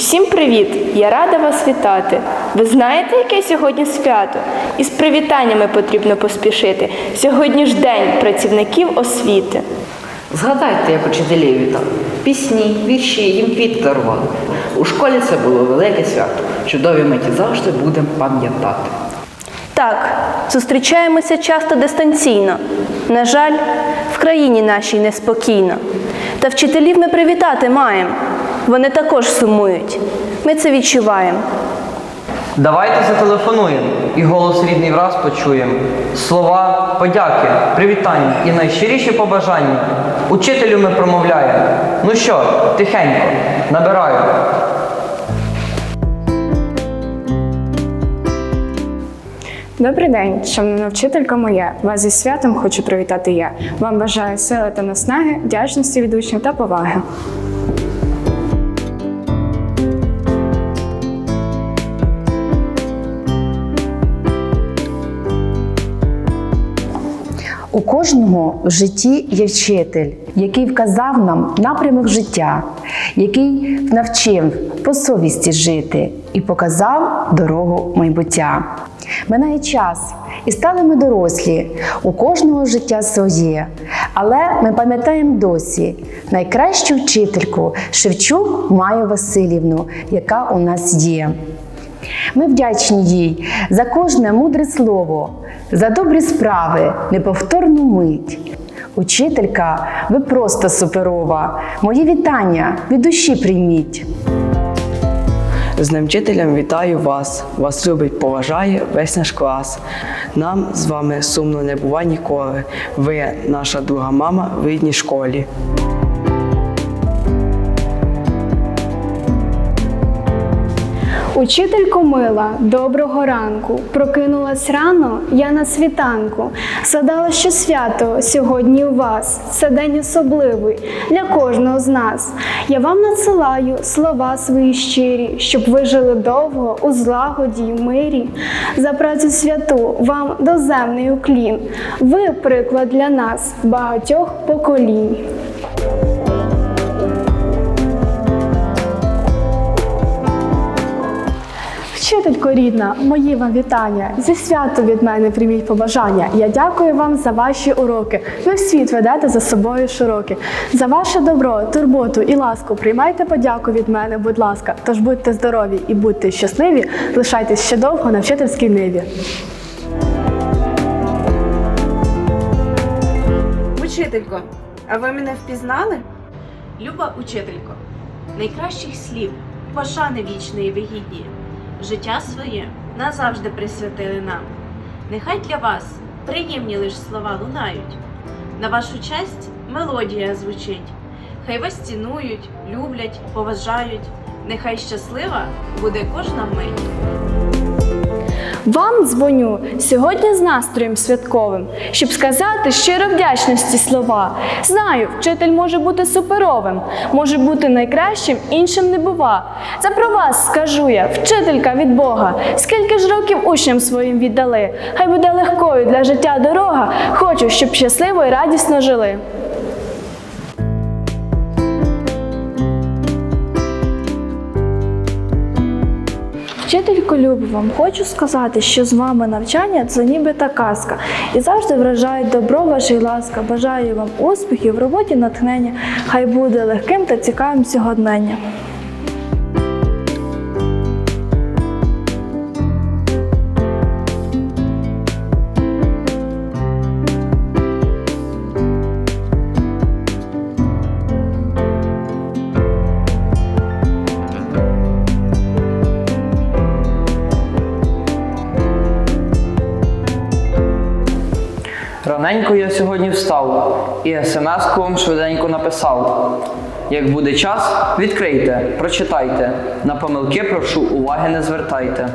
Усім привіт! Я рада вас вітати. Ви знаєте, яке сьогодні свято? Із привітаннями потрібно поспішити. Сьогодні ж день працівників освіти. Згадайте, як учителі вітали. Пісні, вірші, їм квіти дарували. У школі це було велике свято. Чудові миті завжди будемо пам'ятати. Так, зустрічаємося часто дистанційно. На жаль, в країні нашій неспокійно. Та вчителів ми привітати маємо. Вони також сумують. Ми це відчуваємо. Давайте зателефонуємо і голос рідний враз почуємо. Слова подяки, привітання і найщиріші побажання. Учителю ми промовляємо. Ну що, тихенько, набираю. Добрий день, шановна вчителька моя. Вас зі святом хочу привітати я. Вам бажаю сили та наснаги, вдячності від та поваги. У кожного в житті є вчитель, який вказав нам напрямок життя, який навчив по совісті жити і показав дорогу майбуття. Минає час, і стали ми дорослі, у кожного життя своє. Але ми пам'ятаємо досі найкращу вчительку Шевчук Маю Васильівну, яка у нас є. Ми вдячні їй за кожне мудре слово, за добрі справи, неповторну мить. Учителька, ви просто суперова. Мої вітання від душі прийміть. З Днем вчителям вітаю вас. Вас любить, поважає весь наш клас. Нам з вами сумно не буває ніколи. Ви наша друга мама в рідній школі. Учителько мила, доброго ранку. Прокинулась рано, я на світанку. Задала, що свято сьогодні у вас. Це день особливий для кожного з нас. Я вам надсилаю слова свої щирі, щоб ви жили довго у злагоді й мирі. За працю святу вам доземний уклін. Ви приклад для нас багатьох поколінь. Вчителько рідна, мої вам вітання. Зі свято від мене прийміть побажання. Я дякую вам за ваші уроки. Ви в світ ведете за собою широкі. За ваше добро, турботу і ласку приймайте подяку від мене, будь ласка. Тож будьте здорові і будьте щасливі. Лишайтесь ще довго на вчительській ниві. Учителько, а ви мене впізнали? Люба учителько, найкращих слів, пошани вічної ви гідні, життя своє назавжди присвятили нам. Нехай для вас приємні лиш слова лунають. На вашу честь мелодія звучить. Хай вас цінують, люблять, поважають. Нехай щаслива буде кожна мить. Вам дзвоню сьогодні з настроєм святковим, щоб сказати щиро вдячності слова. Знаю, вчитель може бути суперовим, може бути найкращим, іншим не бува. Це про вас скажу я, вчителька від Бога. Скільки ж років учням своїм віддали? Хай буде легкою для життя дорога. Хочу, щоб щасливо і радісно жили. Вчителько любу вам хочу сказати, що з вами навчання це ніби та казка. І завжди вражають добро ваше й ласка. Бажаю вам успіхів в роботі натхнення. Хай буде легким та цікавим сьогоднення. Раненько я сьогодні встав і смс-ку вам швиденько написав. Як буде час, відкрийте, прочитайте. На помилки прошу уваги не звертайте.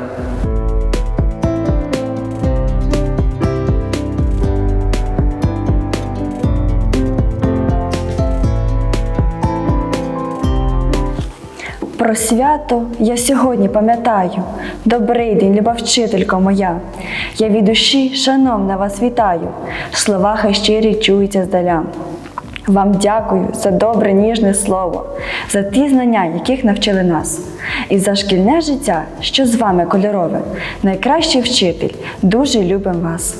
Про свято я сьогодні пам'ятаю. Добрий день, люба вчителька моя. Я від душі, шановна, вас вітаю. Слова хай щирі чуються здаля. Вам дякую за добре ніжне слово, за ті знання, яких навчили нас, і за шкільне життя, що з вами кольорове. Найкращий вчитель. Дуже любимо вас.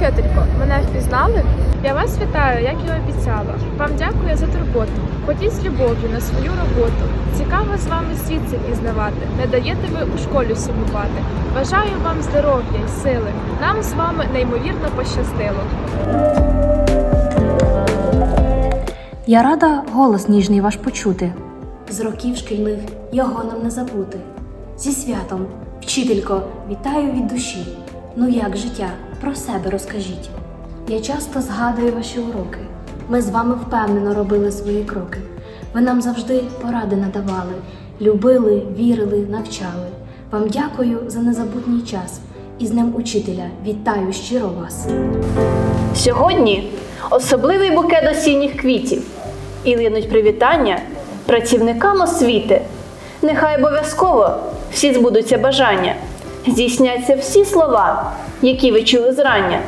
Моя учителько, мене впізнали? Я вас вітаю, як і обіцяла. Вам дякую за турботу. Ходіть з любов'ю на свою роботу. Цікаво з вами світ пізнавати. Не даєте ви у школі сумувати. Бажаю вам здоров'я й сили. Нам з вами неймовірно пощастило. Я рада голос ніжний ваш почути. З років шкільних його нам не забути. Зі святом, вчителько, вітаю від душі. Ну як життя, про себе розкажіть. Я часто згадую ваші уроки. Ми з вами впевнено робили свої кроки. Ви нам завжди поради надавали, любили, вірили, навчали. Вам дякую за незабутній час. І з Днем учителя вітаю щиро вас. Сьогодні особливий букет осінніх квітів і линуть привітання працівникам освіти. Нехай обов'язково всі збудуться бажання, здійсняться всі слова, які ви чули зрання.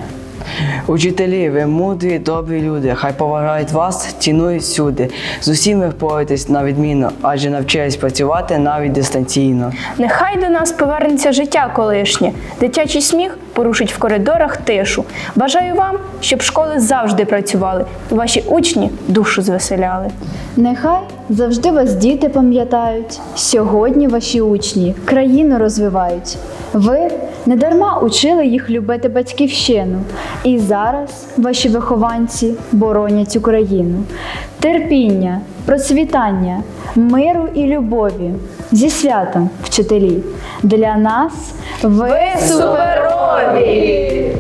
Учителі, ви мудрі, добрі люди. Хай поважають вас, цінують всюди. З усім ви впораєтесь на відмінно, адже навчились працювати навіть дистанційно. Нехай до нас повернеться життя колишнє, дитячий сміх порушить в коридорах тишу. Бажаю вам, щоб школи завжди працювали, і ваші учні душу звеселяли. Нехай завжди вас діти пам'ятають. Сьогодні ваші учні країну розвивають. Ви недарма учили їх любити батьківщину. І зараз ваші вихованці боронять Україну. Терпіння, процвітання, миру і любові. Зі святом, вчителі. Для нас ви Суперові!